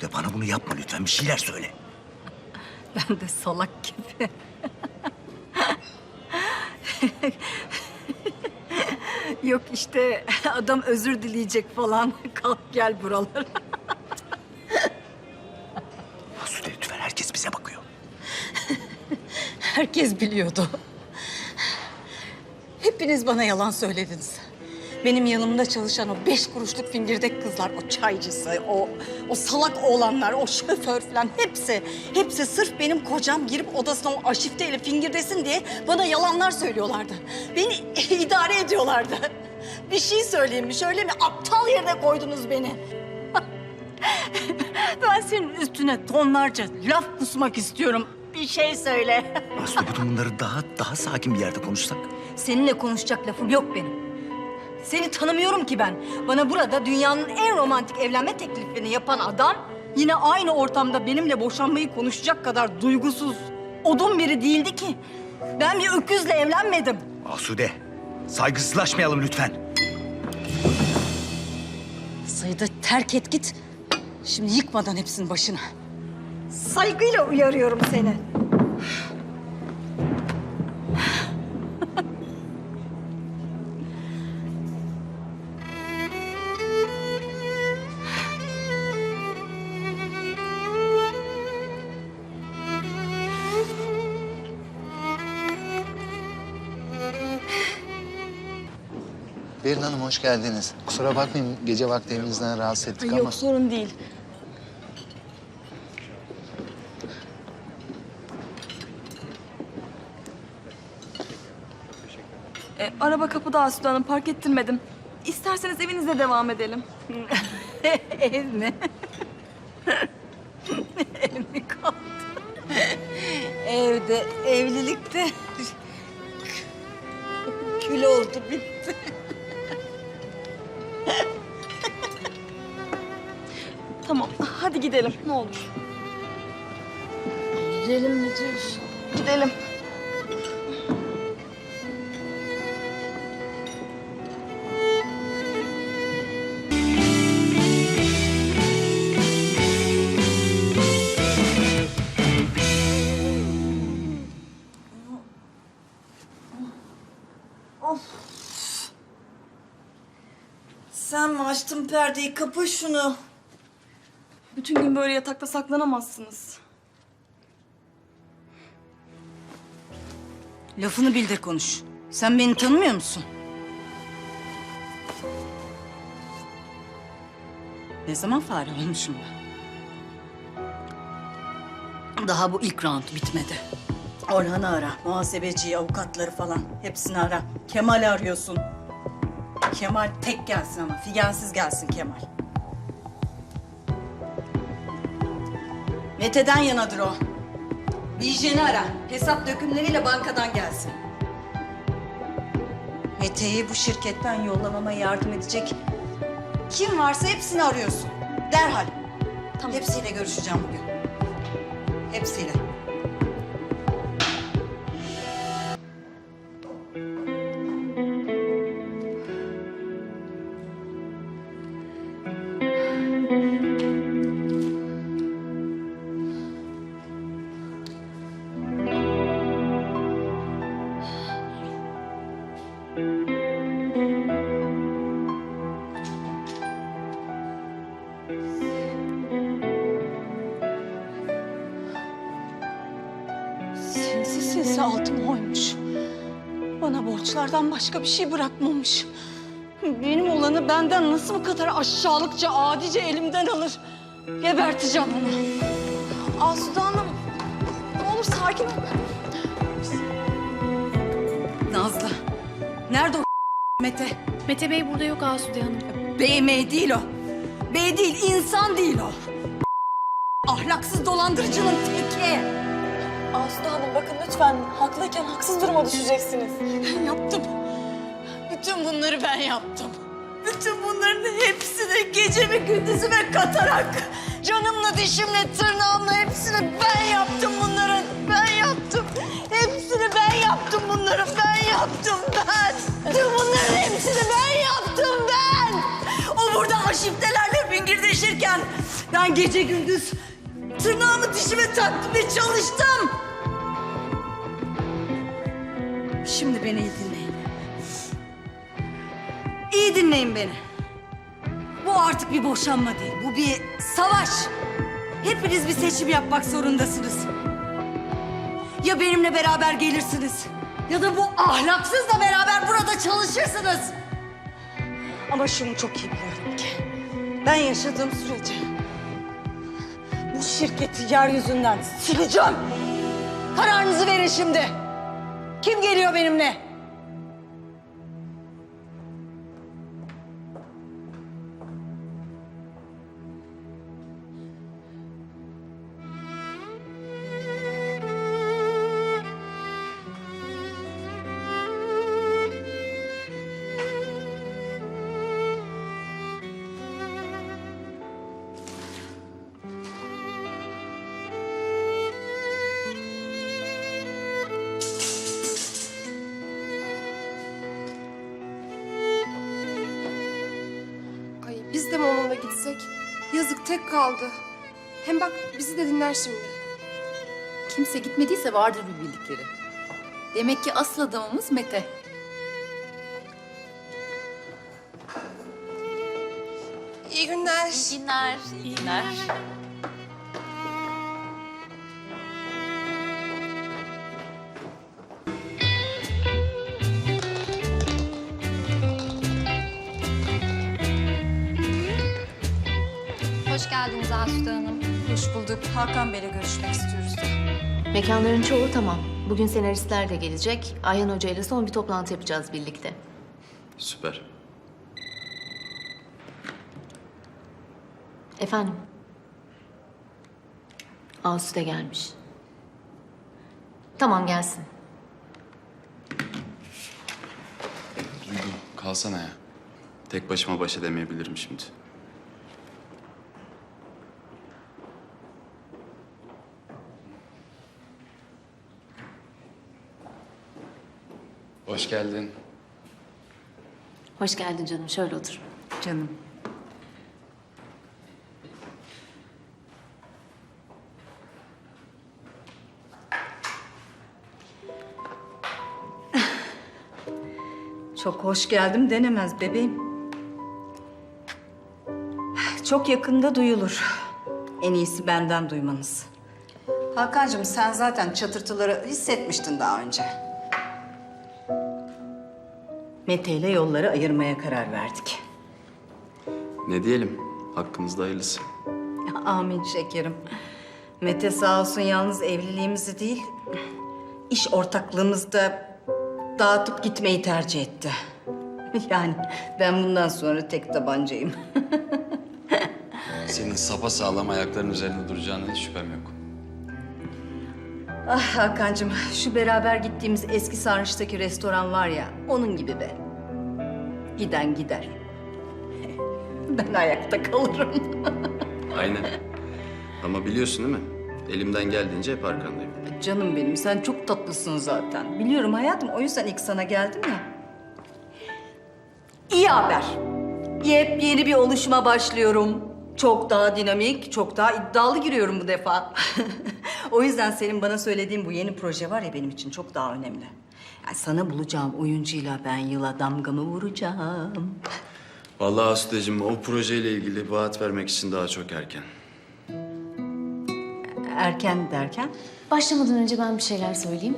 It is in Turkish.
Asude bana bunu yapma lütfen. Bir şeyler söyle. Ben de salak gibi. Yok işte adam özür dileyecek falan. Kalk gel buralara. Asude lütfen herkes bize bakıyor. Herkes biliyordu. Hepiniz bana yalan söylediniz. Benim yanımda çalışan o beş kuruşluk fingirdek kızlar, o çaycısı, o, o salak oğlanlar, o şoför falan hepsi, hepsi sırf benim kocam girip odasına o aşifteyle fingirdesin diye bana yalanlar söylüyorlardı. Beni idare ediyorlardı. Bir şey söyleyeyim mi, şöyle mi? Aptal yerine koydunuz beni. ben senin üstüne tonlarca laf kusmak istiyorum. Bir şey söyle. Asude bütün bunları daha daha sakin bir yerde konuşsak. Seninle konuşacak lafım yok benim. Seni tanımıyorum ki ben. Bana burada dünyanın en romantik evlenme teklifini yapan adam... ...yine aynı ortamda benimle boşanmayı konuşacak kadar duygusuz, odun biri değildi ki. Ben bir öküzle evlenmedim. Asude saygısızlaşmayalım lütfen. Sayıda terk et git. Şimdi yıkmadan hepsinin başına. Saygıyla uyarıyorum seni. Berin Hanım hoş geldiniz. Kusura bakmayın gece vakti evinizden rahatsız ettik ama... Yok sorun değil. E, araba kapıda Asude Hanım park ettirmedim. İsterseniz evinizde devam edelim. Ev mi? Ev mi kaldı? Evde, evlilikte kül oldu bitti. Tamam hadi gidelim ne olur. Gidelim mi diyorsun? Gidelim. Sen mi açtın perdeyi? Kapa şunu. Bütün gün böyle yatakta saklanamazsınız. Lafını bil de konuş. Sen beni tanımıyor musun? Ne zaman fare olmuşum ben? Daha bu ilk round bitmedi. Orhan'ı ara, muhasebeciyi, avukatları falan. Hepsini ara. Kemal'i arıyorsun. Kemal tek gelsin ama, figensiz gelsin Kemal. Mete'den yanadır o. Vijen'i ara. Hesap dökümleriyle bankadan gelsin. Mete'yi bu şirketten yollamama yardım edecek kim varsa hepsini arıyorsun. Derhal. Tamam. Hepsiyle görüşeceğim bugün. Hepsiyle. Sinsi altın oymuş. Bana borçlardan başka bir şey bırakmamış. Benim olanı benden nasıl bu kadar aşağılıkça, adice elimden alır? Geberteceğim onu. Asude Hanım ne olur sakin ol. Nazlı, nerede o Mete? Mete Bey burada yok Asude Hanım. Bey mey değil o. Bey değil, insan değil o. Ahlaksız dolandırıcının teki. Asude Hanım bakın lütfen haklıyken haksız duruma düşeceksiniz. Ben yaptım. Bütün bunları ben yaptım. Bütün bunların hepsini gecemi gündüzüme katarak... ...canımla, dişimle, tırnağımla hepsini ben yaptım bunların. Ben yaptım. Hepsini ben yaptım bunları. Ben yaptım ben. Tüm bunların hepsini ben yaptım ben. O burada aşiftelerle fingirdeşirken... ben gece gündüz tırnağımı dişime ve çalıştım. Şimdi beni iyi dinleyin. İyi dinleyin beni. Bu artık bir boşanma değil, bu bir savaş. Hepiniz bir seçim yapmak zorundasınız. Ya benimle beraber gelirsiniz ya da bu ahlaksızla beraber burada çalışırsınız. Ama şunu çok iyi biliyorum ki ben yaşadığım sürece şirketi yeryüzünden sileceğim. Kararınızı verin şimdi. Kim geliyor benimle? Mi onunla gitsek? Yazık tek kaldı. Hem bak bizi de dinler şimdi. Kimse gitmediyse vardır bir bildikleri. Demek ki asıl adamımız Mete. İyi günler. günler. İyi günler. Hoş geldiniz Asude Hanım. Hoş bulduk. Hakan Bey'le görüşmek istiyoruz. Mekanların çoğu tamam. Bugün senaristler de gelecek. Ayhan Hoca ile son bir toplantı yapacağız birlikte. Süper. Efendim? Asude gelmiş. Tamam gelsin. Duygu kalsana ya. Tek başıma baş edemeyebilirim şimdi. Hoş geldin. Hoş geldin canım. Şöyle otur. Canım. Çok hoş geldim denemez bebeğim. Çok yakında duyulur. En iyisi benden duymanız. Hakan'cığım sen zaten çatırtıları hissetmiştin daha önce. Mete ile yolları ayırmaya karar verdik. Ne diyelim? Hakkınızda hayırlısı. Amin şekerim. Mete sağ olsun yalnız evliliğimizi değil, iş ortaklığımızı da dağıtıp gitmeyi tercih etti. Yani ben bundan sonra tek tabancayım. Senin sapa sağlam ayakların üzerinde duracağına hiç şüphem yok. Ah Hakan'cığım şu beraber gittiğimiz eski sarnıçtaki restoran var ya onun gibi be. Giden gider. Ben ayakta kalırım. Aynen. Ama biliyorsun değil mi? Elimden geldiğince hep arkandayım. Canım benim sen çok tatlısın zaten. Biliyorum hayatım o yüzden ilk sana geldim ya. İyi haber. Yepyeni bir oluşuma başlıyorum. Çok daha dinamik, çok daha iddialı giriyorum bu defa. o yüzden senin bana söylediğin bu yeni proje var ya benim için çok daha önemli. Yani sana bulacağım oyuncuyla ben yıla damgamı vuracağım. Vallahi Asudeciğim o projeyle ilgili vaat vermek için daha çok erken. Erken derken? Başlamadan önce ben bir şeyler söyleyeyim.